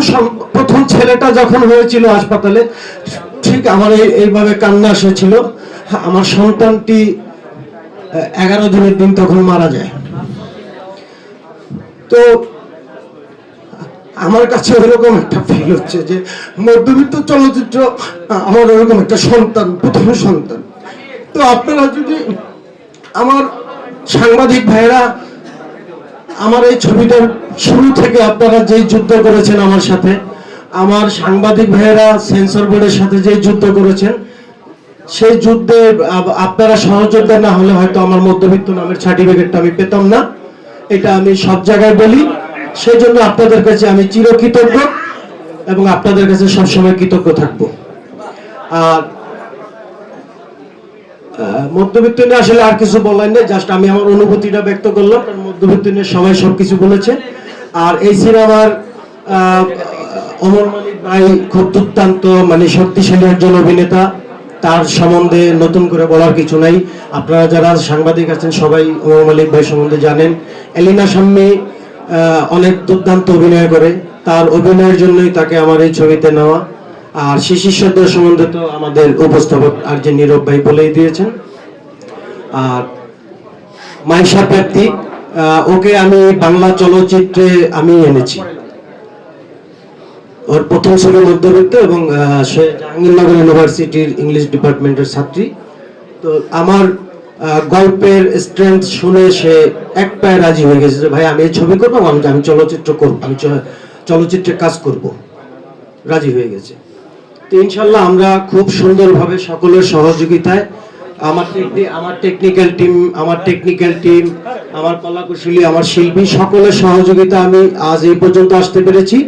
সম- প্রথম ছেলেটা যখন হয়েছিল হাসপাতালে, ঠিক আমার এই- এইভাবে কান্না এসেছিল। আমার সন্তানটি এগারো দিনের দিন তখন মারা যায়। তো আমার কাছে ওরকম একটা ফিল হচ্ছে যে, মধ্যবিত্ত চলচ্চিত্র, আমার ওরকম একটা সন্তান, প্রথম সন্তান। তো আপনারা যদি আমার সাংবাদিক ভাইরা আমার এই ছবিটার শুরু থেকে আপনারা যেই যুদ্ধ করেছেন আমার সাথে, আমার সাংবাদিক ভাইয়েরা সেন্সর বোর্ডের সাথে যেই যুদ্ধ করেছেন, সেই যুদ্ধে আপনারা সহযোগিতা না হলে হয়তো আমার মধ্যবিত্ত নামের সার্টিফিকেটটা আমি পেতাম না। এটা আমি সব জায়গায় বলি। সেই জন্য আপনাদের কাছে আমি চিরকৃতজ্ঞ এবং আপনাদের কাছে সবসময় কৃতজ্ঞ থাকব। আর মধ্যবিত্ত নিয়ে আসলে আর কিছু বলার নেই জাস্ট আমি আমার অনুভূতিটা ব্যক্ত করলাম। কারণ মধ্যবিত্ত নিয়ে সবাই সবকিছু বলেছে। আর এই সিনেমার অমর মালিক ভাই খুব দুর্দান্ত মানে শক্তিশালী একজন অভিনেতা। তার সম্বন্ধে নতুন করে বলার কিছু নাই। আপনারা যারা সাংবাদিক আছেন, সবাই অমর মালিক ভাই সম্বন্ধে জানেন। এলিনা সাম্মি অনেক দুর্দান্ত অভিনয় করে। তার অভিনয়ের জন্যই তাকে আমার এই ছবিতে নেওয়া। আর শিশির সম্বন্ধে তো আমাদের উপস্থাপক আর যে নীরব ভাই বলেই দিয়েছেন। আর মাইশা প্রাপ্তি ওকে আমি বাংলা চলচ্চিত্রে আমি এনেছি। ওর প্রথম ছবি মধ্যবিত্ত এবং সে জাহাঙ্গীরনগর ইউনিভার্সিটির ইংলিশ ডিপার্টমেন্টের ছাত্রী। তো আমার গল্পের স্ট্রেংথ শুনে সে এক পায়ে রাজি হয়ে গেছে যে, ভাই, আমি এই ছবি করব, আমি আমি চলচ্চিত্র করব, আমি চলচ্চিত্রে কাজ করব। রাজি হয়ে গেছে। ইনশাল্লাহ আমরা খুব সুন্দরভাবে সকলের সহযোগিতায় আমার আমার টেকনিক্যাল টিম আমার টেকনিক্যাল টিম আমার কলাকুশলী, আমার শিল্পী সকলের সহযোগিতা আমি আজ এই পর্যন্ত আসতে পেরেছি।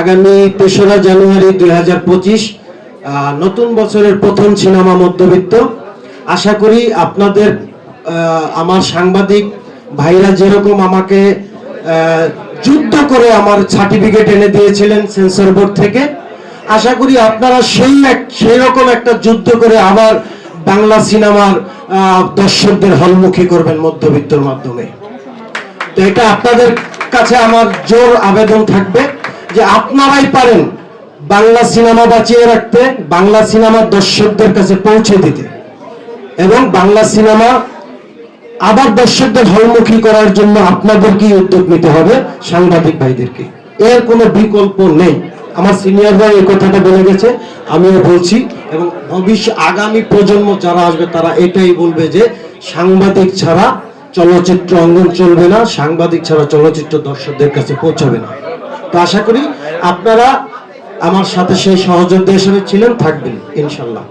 আগামী তেসরা জানুয়ারি দুই হাজার পঁচিশ নতুন বছরের প্রথম সিনেমা মধ্যবিত্ত। আশা করি আপনাদের আমার সাংবাদিক ভাইরা যেরকম আমাকে যুদ্ধ করে আমার সার্টিফিকেট এনে দিয়েছিলেন সেন্সর বোর্ড থেকে আশা করি আপনারা সেই এক, সেই রকম একটা যুদ্ধ করে আবার বাংলা সিনেমার দর্শকদের হলমুখী করবেন মধ্যবিত্তর মাধ্যমে। তো এটা আপনাদের কাছে আমার জোর আবেদন থাকবে যে আপনারাই পারেন বাংলা সিনেমা বাঁচিয়ে রাখতে, বাংলা সিনেমা দর্শকদের কাছে পৌঁছে দিতে। এবং বাংলা সিনেমা আবার দর্শকদের হলমুখী করার জন্য আপনাদেরকেই উদ্যোগ নিতে হবে সাংবাদিক ভাইদেরকে। এর কোনো বিকল্প নেই। আমার সিনিয়র ভাই এই কথাটা বলে গেছে, আমিও বলছি, এবং ভবিষ্যৎ আগামী প্রজন্ম যারা আসবে তারা এটাই বলবে যে সাংবাদিক ছাড়া চলচ্চিত্র অঙ্গন চলবে না, সাংবাদিক ছাড়া চলচ্চিত্র দর্শকদের কাছে পৌঁছাবে না। তো আশা করি আপনারা আমার সাথে সেই সহযোদ্ধা হিসেবে ছিলেন, থাকবেন ইনশাল্লাহ